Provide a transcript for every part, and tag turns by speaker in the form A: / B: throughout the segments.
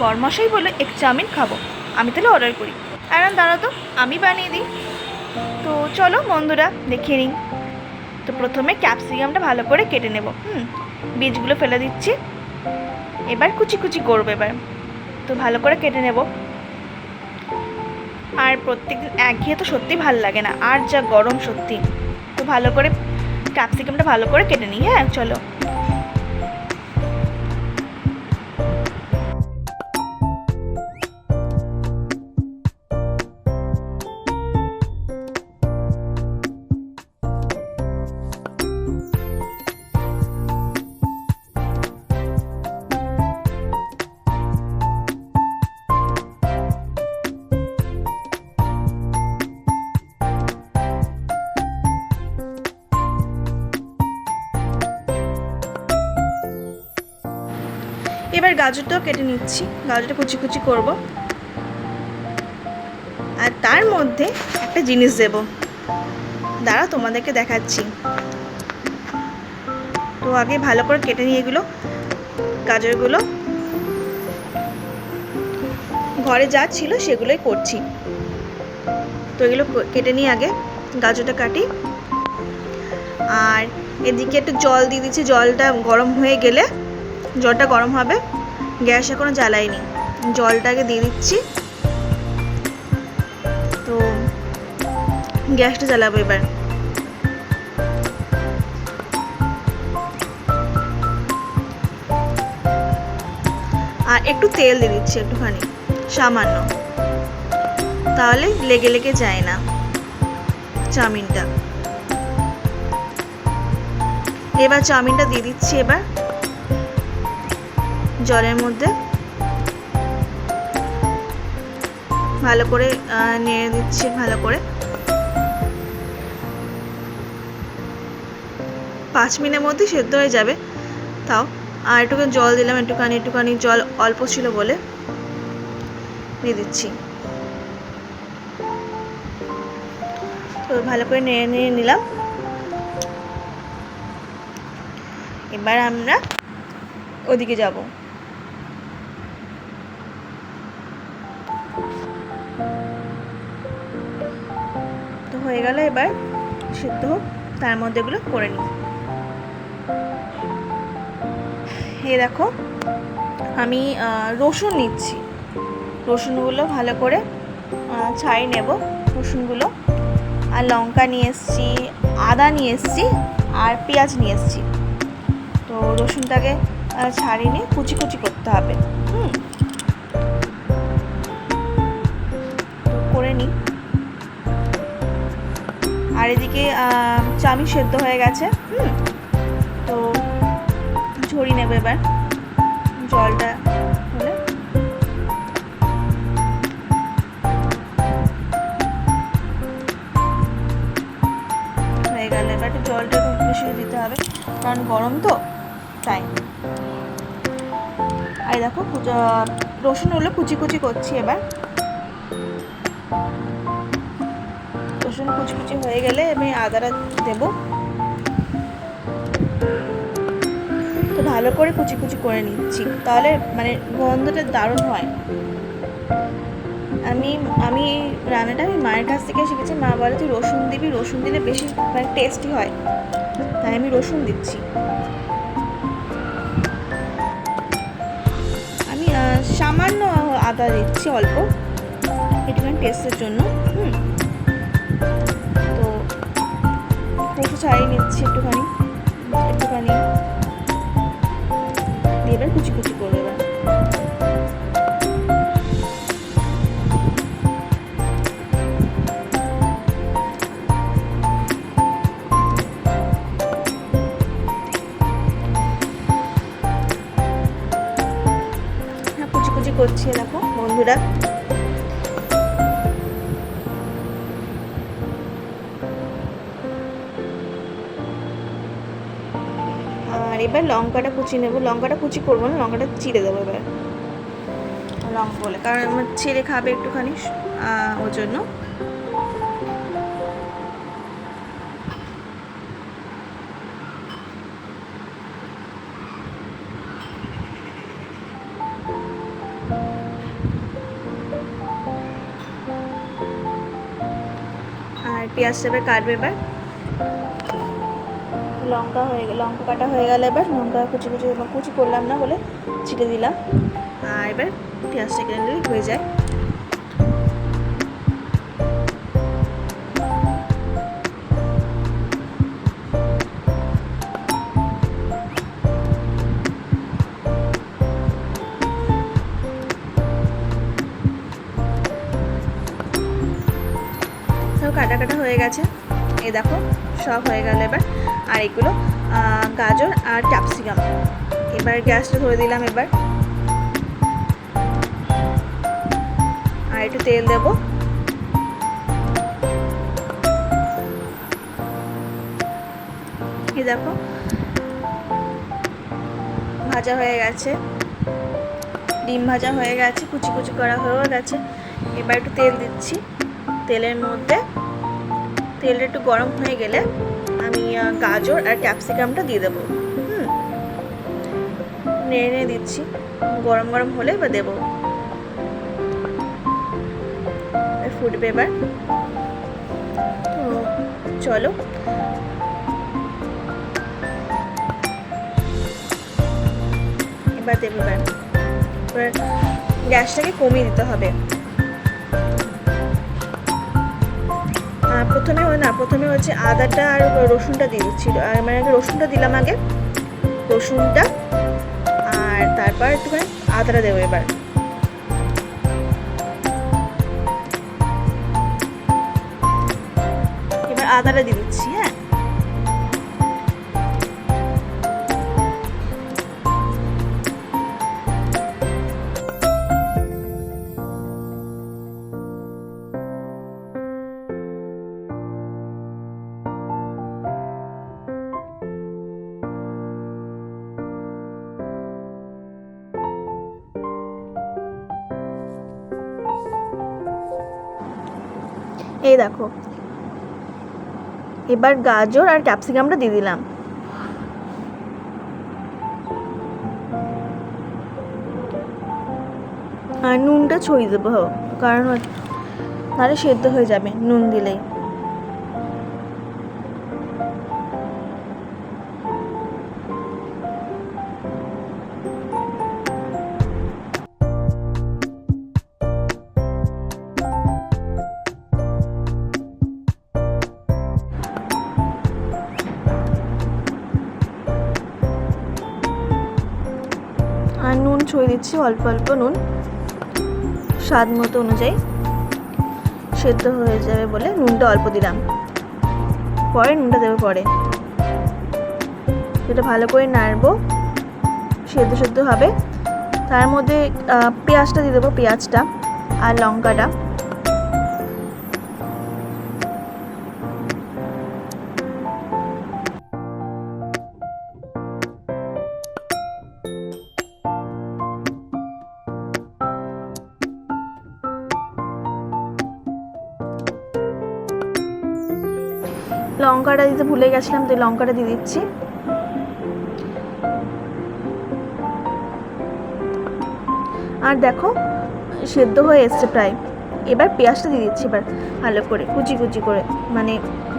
A: বরমশাই বলল, এক চাউমিন খাব, আমি তাহলে অর্ডার করি। আর দাঁড়া তো, আমি বানিয়ে দিই। তো চলো বন্ধুরা দেখিয়ে নিই। তো প্রথমে ক্যাপসিকামটা ভালো করে কেটে নেব। হুম, বীজগুলো ফেলে দিচ্ছি। এবার কুচি কুচি করব এবার। তো ভালো করে কেটে নেব। আর প্রত্যেকদিন একঘেয়ে তো সত্যি ভালো লাগে না, আর যা গরম সত্যি। তো ভালো করে ক্যাপসিকামটা ভালো করে কেটে নিই হ্যাঁ চলো। এবার গাজরটাও কেটে নিচ্ছি। গাজরটা কুচি কুচি করব। আর তার মধ্যে একটা জিনিস দেব। দাঁড়া তোমাদেরকে দেখাচ্ছি। তো আগে ভালো করে কেটে নিয়ে এগুলো, গাজরগুলো। ঘরে যা ছিল সেগুলোই করছি। তো এগুলো কেটে নিই আগে গাজরটা কাটি। আর এদিকে একটু জল দিয়ে দিচ্ছি। জলটা গরম হয়ে গেলে জলটা গরম হবে। গ্যাস এখনও জ্বালাইনি। জলটাকে দিয়ে দিচ্ছি। তো গ্যাসটা জ্বালাবো এবার। আর একটু তেল দিয়ে দিচ্ছি একটুখানি, সামান্য। তাহলে লেগে লেগে যায় না চাউমিনটা। এবার চাউমিনটা দিয়ে দিচ্ছি এবার। জলের মধ্যে ভালো করে নেড়ে দিচ্ছি ভালো করে। পাঁচ মিনিটের মধ্যে সেদ্ধ হয়ে যাবে। তাও, আর একটুখানি জল দিলাম, একটুখানি একটুখানি জল অল্প ছিল বলে দিয়ে দিচ্ছি। তো ভালো করে নেড়ে নিয়ে নিলাম। এবার আমরা ওদিকে যাব। গেল এবার সিদ্ধ হোক তার মধ্যে এগুলো করে নিই। এ দেখো, আমি রসুন নিচ্ছি। রসুনগুলো ভালো করে ছাড়িয়ে নেব রসুনগুলো। আর লঙ্কা নিয়ে এসেছি, আদা নিয়ে এসেছি আর পেঁয়াজ নিয়ে এসেছি। তো রসুনটাকে ছাড়িয়ে নিয়ে কুচি কুচি করতে হবে। হুম। করে নিই। আর এদিকে চাউমিন সেদ্ধ হয়ে গেছে। হুম, তো ঝরিয়ে নেব এবার। জলটা হলে। হয়ে গেলে এবার জলটা একটু বেশি দিতে হবে। কারণ গরম তো, তাই। আর দেখো, কুচ- রসুনগুলো কুচি কুচি করছি এবার। রসুন কুচি কুচি হয়ে গেলে আমি আদাটা দেবো। তো ভালো করে কুচি কুচি করে নিচ্ছি। তাহলে মানে গন্ধটা দারুণ হয়। আমি আমি এই রান্নাটা আমি মায়ের কাছ থেকে শিখেছি। মা বলে, তুই রসুন দিবি, রসুন দিলে বেশি মানে টেস্টি হয়। তাই আমি রসুন দিচ্ছি। আমি সামান্য আদা দিচ্ছি অল্প। একটুখানি টেস্টের জন্য। হুম। রসুন ছাড়িয়ে নিচ্ছি একটুখানি একটুখানি। দিয়ে এবার কুচি কুচি করব এবার হ্যাঁ করছি, দেখো বন্ধুরা। এবার লঙ্কাটা কুচি নেব। লঙ্কাটা কুচি করব না, লঙ্কাটা চিড়ে দেবো এবার। লঙ্কা বলে, কারণ আমার ছেড়ে খাবে একটুখানি ওর জন্য। পেঁয়াজটা এবার কাটবে এবার। লঙ্কা হয়ে গেল লঙ্কা কাটা হয়ে গেল এবার লঙ্কা কুচি কুচি কুচি করলাম না বলে ছিটে দিলাম। আর এবার পেঁয়াজটা কেটে নিলেই হয়ে যায়। কাটা কাটা হয়ে গেছে। এই দেখো, সব হয়ে গেল এবার। আর এগুলো গাজর আর ক্যাপসিকাম এবার গ্যাসটা ধরে দিলাম এবার। আর একটু তেল দেবো। এই দেখো, ভাজা হয়ে গেছে। ডিম ভাজা হয়ে গেছে, কুচি কুচি করা হয়েও গেছে। এবার একটু তেল দিচ্ছি। তেলের মধ্যে, তেলটা একটু গরম হয়ে গেলে আমি গাজর আর ক্যাপসিকামটা দিয়ে দেবো। হুম। নেড়ে নেড়ে দিচ্ছি। গরম গরম হলে বা দেবো। ফুটবে এবার। চলো। এবার দেবো এবার গ্যাসটাকে কমিয়ে দিতে হবে। প্রথমে না, প্রথমে হচ্ছে আদাটা আর রসুনটা দিয়ে দিচ্ছি মানে রসুনটা দিলাম আগে, রসুনটা, আর তারপর একটুখানি আদাটা দেবো এবার। এবার আদাটা দিয়ে দিচ্ছি। এই দেখো। এবার গাজর আর ক্যাপসিকামটা দিয়ে দিলাম। আর নুনটা ছড়িয়ে দেবো, কারণ নাহলে সেদ্ধ হয়ে যাবে নুন দিলেই। ছড়িয়ে দিচ্ছি, অল্প অল্প নুন। স্বাদ মতো অনুযায়ী সেদ্ধ হয়ে যাবে বলে নুনটা অল্প দিলাম। পরে নুনটা দেবো পরে। সেটা ভালো করে নাড়বো। সেদ্ধ সেদ্ধ হবে। তার মধ্যে পেঁয়াজটা দিয়ে দেবো, পেঁয়াজটা আর লঙ্কাটা। লঙ্কাটা দিতে ভুলে গেছিলাম, তো লঙ্কাটা দিয়ে দিচ্ছি। আর দেখো, সেদ্ধ হয়ে এসছে প্রায়। এবার পেঁয়াজটা দিয়ে দিচ্ছি এবার, ভালো করে, কুচি কুচি করে মানে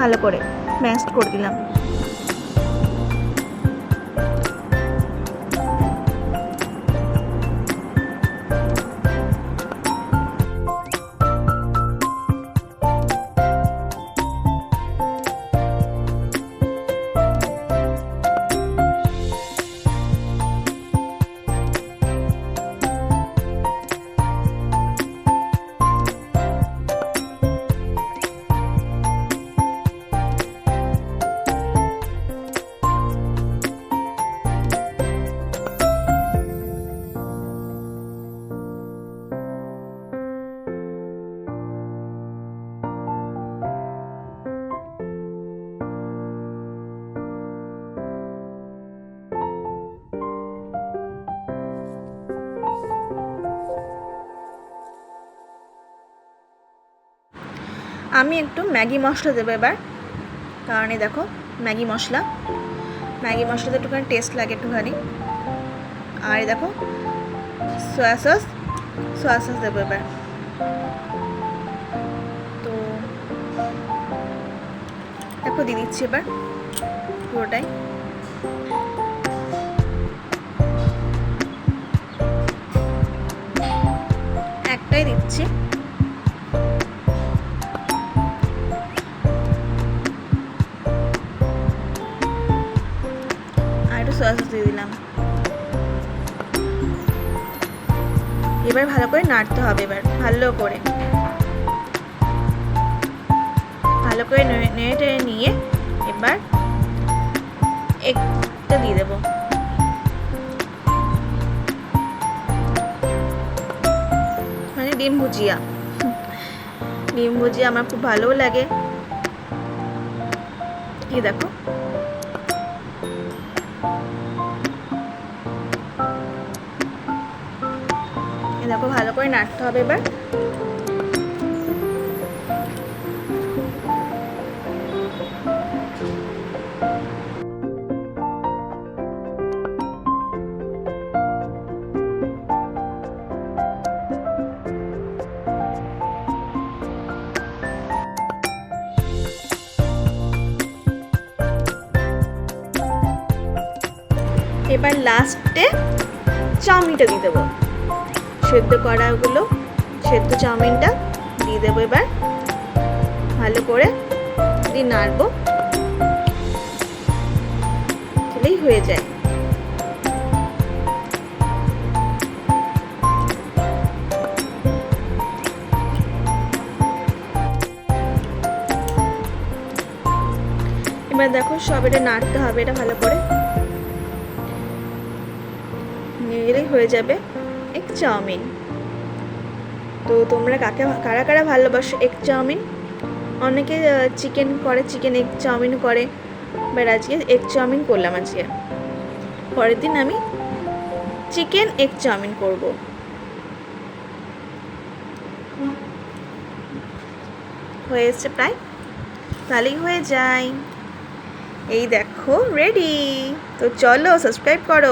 A: ভালো করে, ম্যাশ করে দিলাম। আমি একটু ম্যাগি মশলা দেবো এবার। কারণ দেখো, ম্যাগি মশলা। ম্যাগি মশলাতে একটুখানি টেস্ট লাগে একটুখানি। আর দেখো সয়া সস সয়া সস দেবো এবার। তো দেখো, দিয়ে দিচ্ছি এবার পুরোটাই। একটাই দিচ্ছি। সয়া সস দিয়ে দিলাম। এবার ভালো করে নাড়তে হবে এবার, ভালো করে। ভালো করে নেড়ে টেড়ে নিয়ে এবার একটা দিয়ে দেবো। মানে ডিম ভুজিয়া। ডিম ভুজিয়া আমার খুব ভালোও লাগে। কি দেখো। দেখো ভালো করে নাড়তে হবে এবার। এবার লাস্টে চাউমিনটা দিয়ে দেবো। সেদ্ধ করা ওগুলো সেদ্ধ চাউমিনটা দিয়ে দেবো এবার। ভালো করে দিয়ে নাড়বো। তাহলেই হয়ে যায়। এবার দেখো সব এটা নাড়তে হবে এটা ভালো করে। নেড়েই হয়ে যাবে। এক চাউমিন। তো তোমরা কাকে কারা কারা ভালোবাসো এগ চাউমিন? অনেকে চিকেন করে, চিকেন এগ চাউমিন করে। বাট আজকে এগ চাউমিন করলাম আজকে। পরের দিন আমি চিকেন এগ চাউমিন করব। হয়ে প্রায়। তাহলেই হয়ে যায়। এই দেখো রেডি তো চলো সাবস্ক্রাইব করো।